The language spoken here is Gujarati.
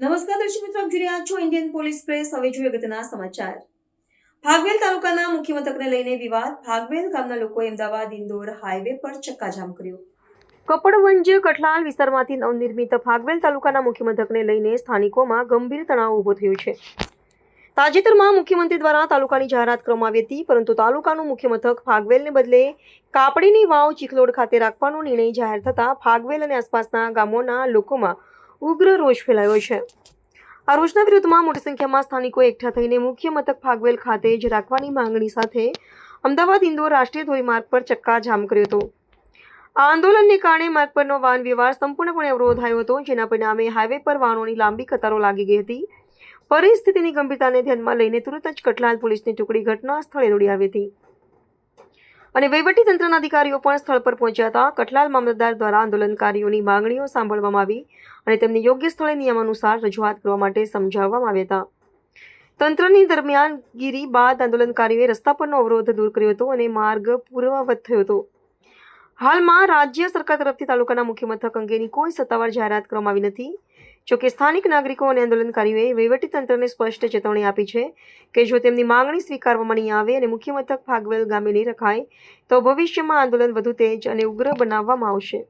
નમસ્કાર દર્શક મિત્રો, આપ જોઈ રહ્યા છો ઇન્ડિયન પોલીસ પ્રેસ હવે જોઈએ અગત્યના સમાચાર. ભાગવેલ તાલુકાના મુખ્ય મથકને લઈને વિવાદ. ભાગવેલ ગામના લોકોએ અમદાવાદ, ઇન્દોર હાઈવે પર ચક્કાજામ કર્યો. કપડવંજ કઠલાલ વિસ્તારમાંથી નવનિર્મિત ભાગવેલ તાલુકાના મુખ્ય મથકને લઈને સ્થાનિકોમાં ગંભીર તણાવ ઊભો થયો છે. તાજેતરમાં મુખ્યમંત્રી દ્વારા તાલુકાની જાહેરાત કરવામાં આવી હતી, પરંતુ તાલુકાનું મુખ્ય મથક ફાગવેલને બદલે કાપડીની વાવ ચીખલોડ ખાતે રાખવાનો નિર્ણય જાહેર થતાં ફાગવેલ અને આસપાસના ગામોના લોકોમાં ઉગ્ર રોષ ફેલાયો છે. આ રોષના વિરુદ્ધમાં મોટી સંખ્યામાં સ્થાનિકો એકઠા થઈને મુખ્ય મથક ફાગવેલ ખાતે જ રાખવાની માંગણી સાથે અમદાવાદ ઇન્દોર રાષ્ટ્રીય ધોરીમાર્ગ પર ચક્કાજામ કર્યો હતો. આ આંદોલનને કારણે માર્ગ પરનો વાહન વ્યવહાર સંપૂર્ણપણે અવરોધાયો હતો, જેના પરિણામે હાઈવે પર વાહનોની લાંબી કતારો લાગી ગઈ હતી. પરિસ્થિતિની ગંભીરતાને ધ્યાનમાં લઈને તુરંત જ કટલાલ પોલીસની ટુકડી ઘટના સ્થળે દોડી આવી હતી. અને વહીવટીતંત્રના અધિકારીઓ પણ સ્થળ પર પહોંચ્યા હતા. કઠલાલ મામલતદાર દ્વારા આંદોલનકારીઓની માંગણીઓ સાંભળવામાં આવી અને તેમને યોગ્ય સ્થળે નિયમાનુસાર રજૂઆત કરવા માટે સમજાવવામાં આવ્યા હતા. તંત્રની દરમિયાનગીરી બાદ આંદોલનકારીઓએ રસ્તા પરનો અવરોધ દૂર કર્યો હતો અને માર્ગ પૂર્વવત થયો હતો. હાલમાં રાજ્ય સરકાર તરફથી તાલુકાના મુખ્ય મથક અંગેની કોઈ સત્તાવાર જાહેરાત કરવામાં આવી નથી. જોકે સ્થાનિક નાગરિકો અને આંદોલનકારીઓએ વહીવટીતંત્રને સ્પષ્ટ ચેતવણી આપી છે કે જો તેમની માંગણી સ્વીકારવામાં નહીં આવે અને મુખ્ય મથક ફાગવેલ ગામે નહીં રખાય, તો ભવિષ્યમાં આંદોલન વધુ તેજ અને ઉગ્ર બનાવવામાં આવશે.